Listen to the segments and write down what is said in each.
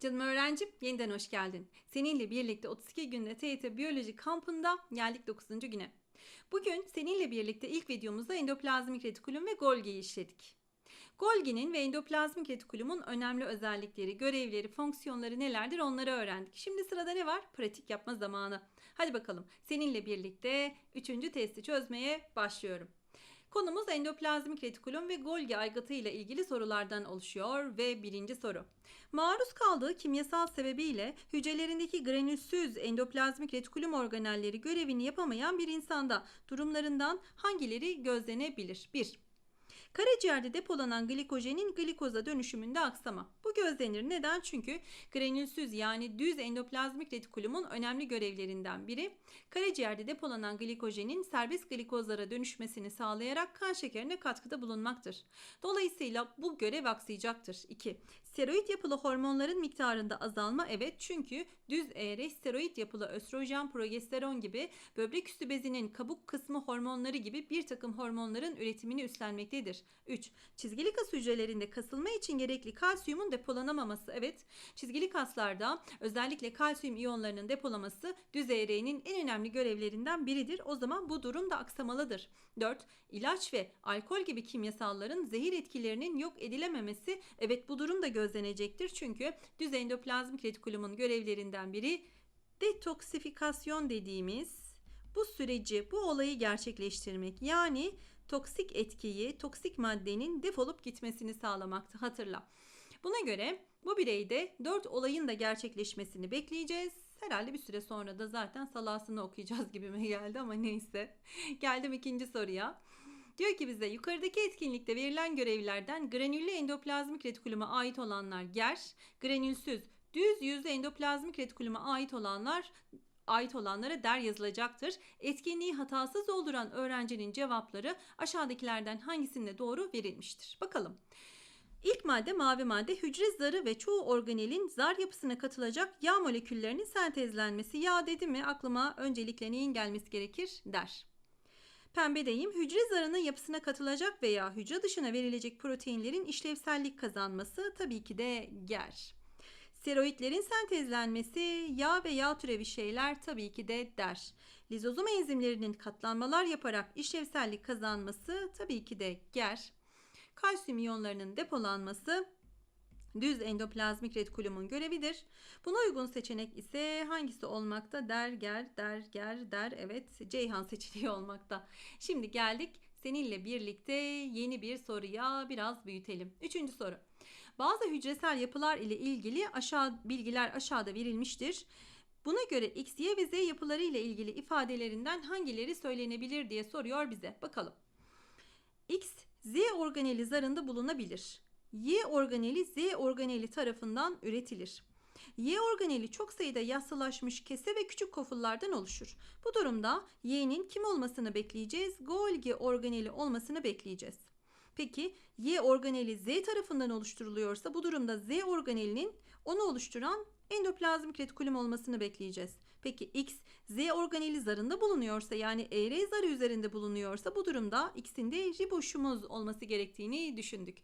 Canım öğrencim yeniden hoş geldin. Seninle birlikte 32 günde TYT Biyoloji kampında geldik 9. güne. Bugün seninle birlikte ilk videomuzda endoplazmik retikulum ve Golgi'yi işledik. Golgi'nin ve endoplazmik retikulumun önemli özellikleri, görevleri, fonksiyonları nelerdir onları öğrendik. Şimdi sırada ne var? Pratik yapma zamanı. Hadi bakalım seninle birlikte 3. testi çözmeye başlıyorum. Konumuz endoplazmik retikulum ve Golgi aygıtı ile ilgili sorulardan oluşuyor ve birinci soru. Maruz kaldığı kimyasal sebebiyle hücrelerindeki granülsüz endoplazmik retikulum organelleri görevini yapamayan bir insanda durumlarından hangileri gözlenebilir? 1. Karaciğerde depolanan glikojenin glikoza dönüşümünde aksama. Bu gözlenir. Neden? Çünkü granülsüz yani düz endoplazmik retikulumun önemli görevlerinden biri karaciğerde depolanan glikojenin serbest glikozlara dönüşmesini sağlayarak kan şekerine katkıda bulunmaktır. Dolayısıyla bu görev aksayacaktır. 2. Steroid yapılı hormonların miktarında azalma evet çünkü düz eğre steroid yapılı östrojen, progesteron gibi böbrek üstü bezinin kabuk kısmı hormonları gibi bir takım hormonların üretimini üstlenmektedir. 3. Çizgili kas hücrelerinde kasılma için gerekli kalsiyumun depolanamaması. Evet, çizgili kaslarda özellikle kalsiyum iyonlarının depolaması düz eğreğinin en önemli görevlerinden biridir. O zaman bu durum da aksamalıdır. 4. İlaç ve alkol gibi kimyasalların zehir etkilerinin yok edilememesi. Evet bu durum da gözlenecektir. Çünkü düz endoplazmik retikulumun görevlerinden biri detoksifikasyon dediğimiz bu süreci, bu olayı gerçekleştirmek. Yani toksik etkiyi, toksik maddenin defolup gitmesini sağlamaktı hatırla. Buna göre bu bireyde 4 olayın da gerçekleşmesini bekleyeceğiz. Herhalde bir süre sonra da zaten salasını okuyacağız gibime geldi ama neyse. Geldim ikinci soruya. Diyor ki bize yukarıdaki etkinlikte verilen görevlerden granüllü endoplazmik retikuluma ait olanlar ger, granülsüz düz yüzlü endoplazmik retikuluma ait olanlar ait olanlara der yazılacaktır. Etkinliği hatasız dolduran öğrencinin cevapları aşağıdakilerden hangisinde doğru verilmiştir? Bakalım. İlk madde mavi madde hücre zarı ve çoğu organelin zar yapısına katılacak yağ moleküllerinin sentezlenmesi. Yağ dedi mi aklıma öncelikle neyin gelmesi gerekir der. Pembedeyim hücre zarının yapısına katılacak veya hücre dışına verilecek proteinlerin işlevsellik kazanması tabii ki de ger. Steroidlerin sentezlenmesi, yağ ve yağ türevi şeyler tabii ki de der. Lizozom enzimlerinin katlanmalar yaparak işlevsellik kazanması tabii ki de ger. Kalsiyum iyonlarının depolanması düz endoplazmik retikulumun görevidir. Buna uygun seçenek ise hangisi olmakta? Der, ger, der, ger, der. Evet, Ceyhan seçeneği olmakta. Şimdi geldik seninle birlikte yeni bir soruya biraz büyütelim. Üçüncü soru. Bazı hücresel yapılar ile ilgili aşağı bilgiler aşağıda verilmiştir. Buna göre X, Y ve Z yapıları ile ilgili ifadelerinden hangileri söylenebilir diye soruyor bize. Bakalım. X, Z organeli zarında bulunabilir. Y organeli Z organeli tarafından üretilir. Y organeli çok sayıda yassılaşmış kese ve küçük kofullardan oluşur. Bu durumda Y'nin kim olmasını bekleyeceğiz? Golgi organeli olmasını bekleyeceğiz. Peki Y organeli Z tarafından oluşturuluyorsa bu durumda Z organelinin onu oluşturan endoplazmik retikulum olmasını bekleyeceğiz. Peki X Z organeli zarında bulunuyorsa yani ER zarı üzerinde bulunuyorsa bu durumda X'in de riboşumuz olması gerektiğini düşündük.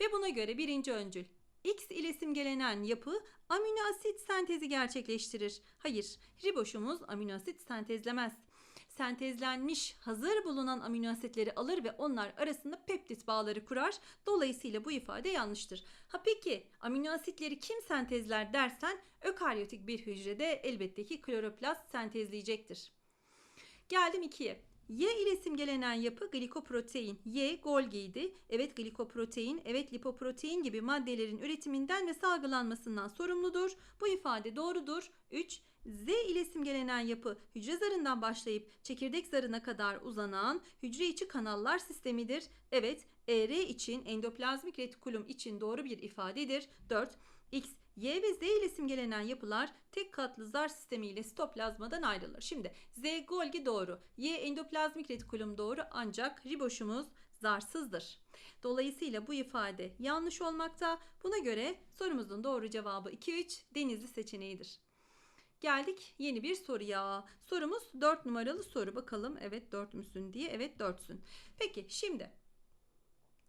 Ve buna göre birinci öncül X ile simgelenen yapı amino asit sentezi gerçekleştirir. Hayır, riboşumuz amino asit sentezlemez sentezlenmiş hazır bulunan amino asitleri alır ve onlar arasında peptit bağları kurar. Dolayısıyla bu ifade yanlıştır. Ha peki amino asitleri kim sentezler dersen ökaryotik bir hücrede elbette ki kloroplast sentezleyecektir. Geldim 2'ye. Y ile simgelenen yapı glikoprotein. Y Golgi'ydi. Evet glikoprotein, evet lipoprotein gibi maddelerin üretiminden ve salgılanmasından sorumludur. Bu ifade doğrudur. 3. Z ile simgelenen yapı hücre zarından başlayıp çekirdek zarına kadar uzanan hücre içi kanallar sistemidir. Evet, ER için endoplazmik retikulum için doğru bir ifadedir. 4. X, Y ve Z ile simgelenen yapılar tek katlı zar sistemi ile sitoplazmadan ayrılır. Şimdi Z Golgi doğru, Y endoplazmik retikulum doğru ancak riboşumuz zarsızdır. Dolayısıyla bu ifade yanlış olmakta. Buna göre sorumuzun doğru cevabı 2-3 denizli seçeneğidir. Geldik yeni bir soruya. Sorumuz 4 numaralı soru. Bakalım evet 4 müsün diye. Evet 4'sün. Peki şimdi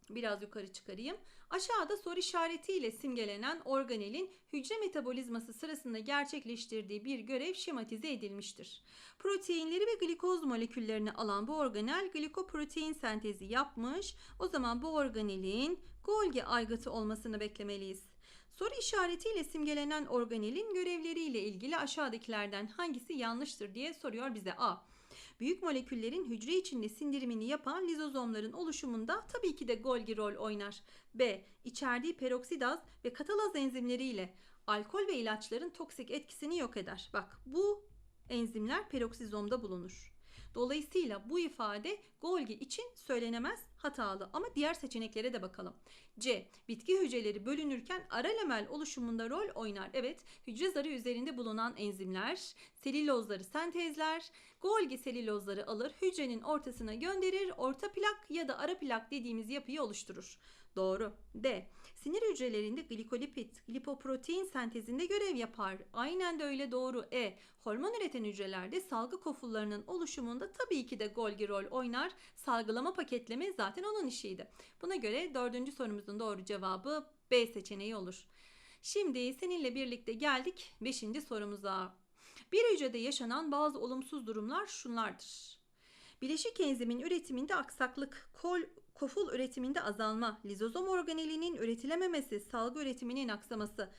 Biraz yukarı çıkarayım. Aşağıda soru işaretiyle simgelenen organelin hücre metabolizması sırasında gerçekleştirdiği bir görev şematize edilmiştir. Proteinleri ve glikoz moleküllerini alan bu organel glikoprotein sentezi yapmış. O zaman bu organelin Golgi aygıtı olmasını beklemeliyiz. Soru işaretiyle simgelenen organelin görevleriyle ilgili aşağıdakilerden hangisi yanlıştır diye soruyor bize. A. Büyük moleküllerin hücre içinde sindirimini yapan lizozomların oluşumunda tabii ki de Golgi rol oynar. B. İçerdiği peroksidaz ve katalaz enzimleriyle alkol ve ilaçların toksik etkisini yok eder. Bak bu enzimler peroksizomda bulunur. Dolayısıyla bu ifade Golgi için söylenemez hatalı ama diğer seçeneklere de bakalım. C. Bitki hücreleri bölünürken ara lamel oluşumunda rol oynar. Evet, hücre zarı üzerinde bulunan enzimler, selülozları sentezler, Golgi selülozları alır, hücrenin ortasına gönderir, orta plak ya da ara plak dediğimiz yapıyı oluşturur. Doğru. D. Sinir hücrelerinde glikolipid, lipoprotein sentezinde görev yapar. Aynen de öyle doğru. E. Hormon üreten hücrelerde salgı kofullarının oluşumunda tabii ki de Golgi rol oynar. Salgılama paketleme zaten onun işiydi. Buna göre dördüncü sorumuzun doğru cevabı B seçeneği olur. Şimdi seninle birlikte geldik 5. sorumuza. Bir hücrede yaşanan bazı olumsuz durumlar şunlardır. Bileşik enzimin üretiminde aksaklık, kol, koful üretiminde azalma, lizozom organelinin üretilememesi, salgı üretiminin aksaması.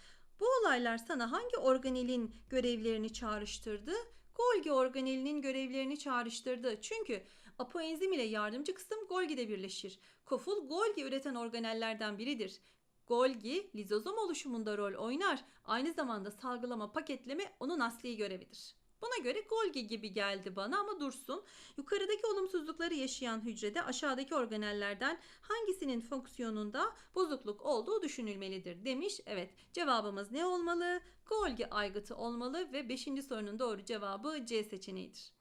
Bu olaylar sana hangi organelin görevlerini çağrıştırdı? Golgi organelinin görevlerini çağrıştırdı. Çünkü apoenzim ile yardımcı kısım Golgi'de birleşir. Koful Golgi üreten organellerden biridir. Golgi lizozom oluşumunda rol oynar. Aynı zamanda salgılama, paketleme onun asli görevidir. Buna göre Golgi gibi geldi bana ama dursun. Yukarıdaki olumsuzlukları yaşayan hücrede aşağıdaki organellerden hangisinin fonksiyonunda bozukluk olduğu düşünülmelidir demiş. Evet cevabımız ne olmalı? Golgi aygıtı olmalı ve 5. sorunun doğru cevabı C seçeneğidir.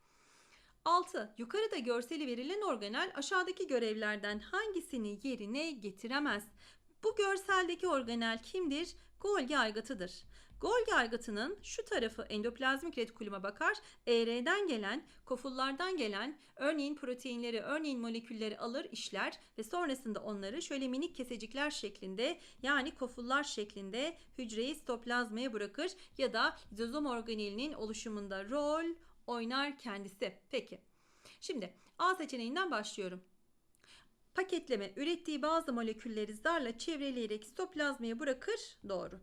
6. Yukarıda görseli verilen organel aşağıdaki görevlerden hangisini yerine getiremez? Bu görseldeki organel kimdir? Golgi aygıtıdır. Golgi aygıtının şu tarafı endoplazmik retikuluma bakar. ER'den gelen, kofullardan gelen örneğin proteinleri, örneğin molekülleri alır, işler ve sonrasında onları şöyle minik kesecikler şeklinde yani kofullar şeklinde hücreyi sitoplazmaya bırakır ya da lizozom organelinin oluşumunda rol oynar kendisi. Peki. Şimdi A seçeneğinden başlıyorum. Paketleme ürettiği bazı molekülleri zarla çevreleyerek sitoplazmaya bırakır. Doğru.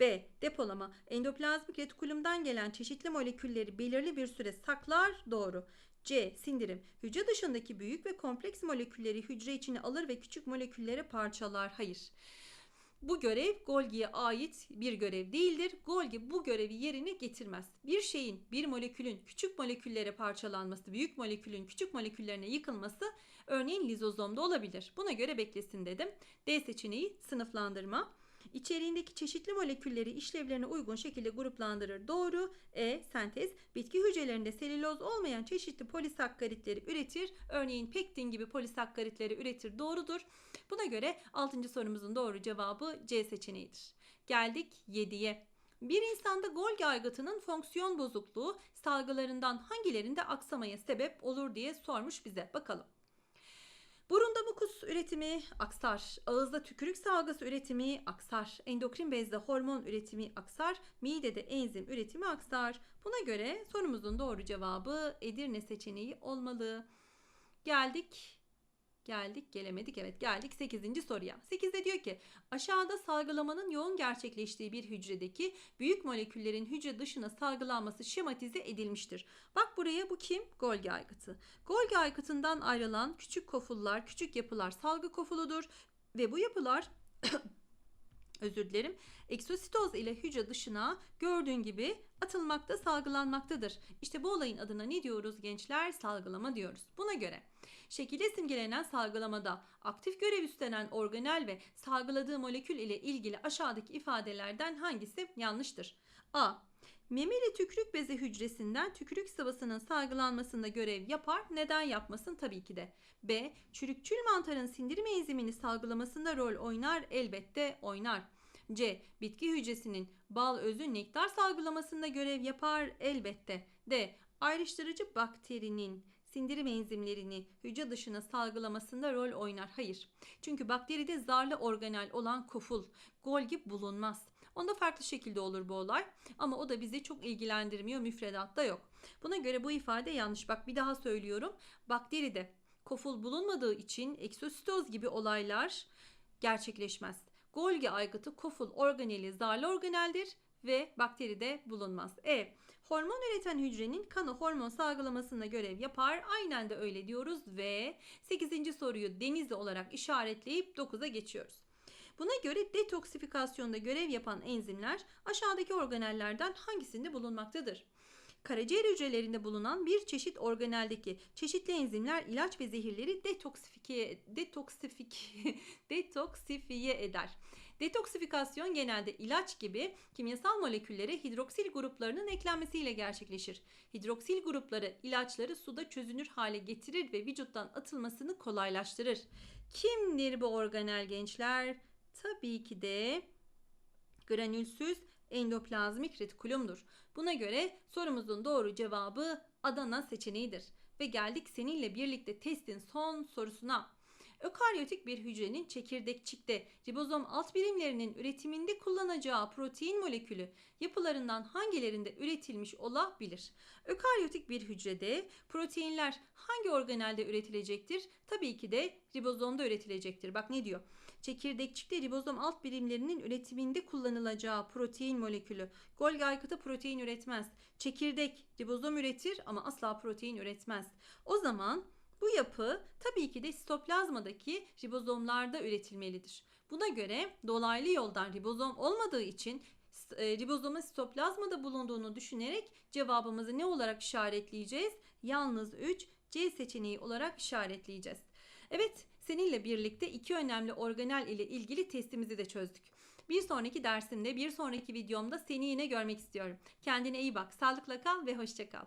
B. Depolama. Endoplazmik retikulumdan gelen çeşitli molekülleri belirli bir süre saklar. Doğru. C. Sindirim. Hücre dışındaki büyük ve kompleks molekülleri hücre içine alır ve küçük moleküllere parçalar. Hayır. Bu görev Golgi'ye ait bir görev değildir. Golgi bu görevi yerine getirmez. Bir şeyin, bir molekülün küçük moleküllere parçalanması, büyük molekülün küçük moleküllerine yıkılması örneğin lizozomda olabilir. Buna göre beklesin dedim. D seçeneği sınıflandırma. İçeriğindeki çeşitli molekülleri işlevlerine uygun şekilde gruplandırır. Doğru. E. Sentez. Bitki hücrelerinde selüloz olmayan çeşitli polisakkaritleri üretir. Örneğin pektin gibi polisakkaritleri üretir. Doğrudur. Buna göre 6. sorumuzun doğru cevabı C seçeneğidir. Geldik 7'ye. Bir insanda Golgi aygıtının fonksiyon bozukluğu salgılarından hangilerinde aksamaya sebep olur diye sormuş bize. Bakalım. Burunda mukus üretimi aksar. Ağızda tükürük salgısı üretimi aksar. Endokrin bezde hormon üretimi aksar. Midede enzim üretimi aksar. Buna göre sorumuzun doğru cevabı Edirne seçeneği olmalı. Geldik Geldik gelemedik evet geldik 8. soruya. 8'de diyor ki aşağıda salgılamanın yoğun gerçekleştiği bir hücredeki büyük moleküllerin hücre dışına salgılanması şematize edilmiştir. Bak buraya bu kim? Golgi aygıtı. Golgi aygıtından ayrılan küçük kofullar, küçük yapılar salgı kofuludur ve bu yapılar özür dilerim. Eksositoz ile hücre dışına gördüğün gibi atılmakta, salgılanmaktadır. İşte bu olayın adına ne diyoruz gençler? Salgılama diyoruz. Buna göre şekilde simgelenen salgılamada aktif görev üstlenen organel ve salgıladığı molekül ile ilgili aşağıdaki ifadelerden hangisi yanlıştır? A. Memeli tükürük bezi hücresinden tükürük sıvısının salgılanmasında görev yapar. Neden yapmasın? Tabii ki de. B. Çürükçül mantarın sindirim enzimini salgılamasında rol oynar. Elbette oynar. C. Bitki hücresinin bal özü nektar salgılamasında görev yapar. Elbette. D. Ayrıştırıcı bakterinin sindirim enzimlerini hücre dışına salgılamasında rol oynar. Hayır. Çünkü bakteride zarlı organel olan koful, Golgi bulunmaz. Onda farklı şekilde olur bu olay ama o da bizi çok ilgilendirmiyor müfredatta yok. Buna göre bu ifade yanlış. Bak bir daha söylüyorum. Bakteride koful bulunmadığı için eksositoz gibi olaylar gerçekleşmez. Golgi aygıtı koful organeli zarlı organeldir ve bakteride bulunmaz. E. Hormon üreten hücrenin kanı hormon salgılamasında görev yapar. Aynen de öyle diyoruz ve 8. soruyu denizli olarak işaretleyip 9'a geçiyoruz. Buna göre detoksifikasyonda görev yapan enzimler aşağıdaki organellerden hangisinde bulunmaktadır? Karaciğer hücrelerinde bulunan bir çeşit organeldeki çeşitli enzimler ilaç ve zehirleri detoksifike, detoksifik, detoksifiye eder. Detoksifikasyon genelde ilaç gibi kimyasal moleküllere hidroksil gruplarının eklenmesiyle gerçekleşir. Hidroksil grupları ilaçları suda çözünür hale getirir ve vücuttan atılmasını kolaylaştırır. Kimdir bu organel gençler? Tabii ki de granülsüz endoplazmik retikulumdur. Buna göre sorumuzun doğru cevabı Adana seçeneğidir. Ve geldik seninle birlikte testin son sorusuna. Ökaryotik bir hücrenin çekirdekçikte ribozom alt birimlerinin üretiminde kullanacağı protein molekülü yapılarından hangilerinde üretilmiş olabilir? Ökaryotik bir hücrede proteinler hangi organelde üretilecektir? Tabii ki de ribozomda üretilecektir. Bak ne diyor? Çekirdekçikte ribozom alt birimlerinin üretiminde kullanılacağı protein molekülü. Golgi aygıtı protein üretmez. Çekirdek ribozom üretir ama asla protein üretmez. O zaman bu yapı tabii ki de sitoplazmadaki ribozomlarda üretilmelidir. Buna göre dolaylı yoldan ribozom olmadığı için e, ribozomun sitoplazmada bulunduğunu düşünerek cevabımızı ne olarak işaretleyeceğiz? Yalnız 3 C seçeneği olarak işaretleyeceğiz. Evet, seninle birlikte iki önemli organel ile ilgili testimizi de çözdük. Bir sonraki dersimde, bir sonraki videomda seni yine görmek istiyorum. Kendine iyi bak, sağlıkla kal ve hoşça kal.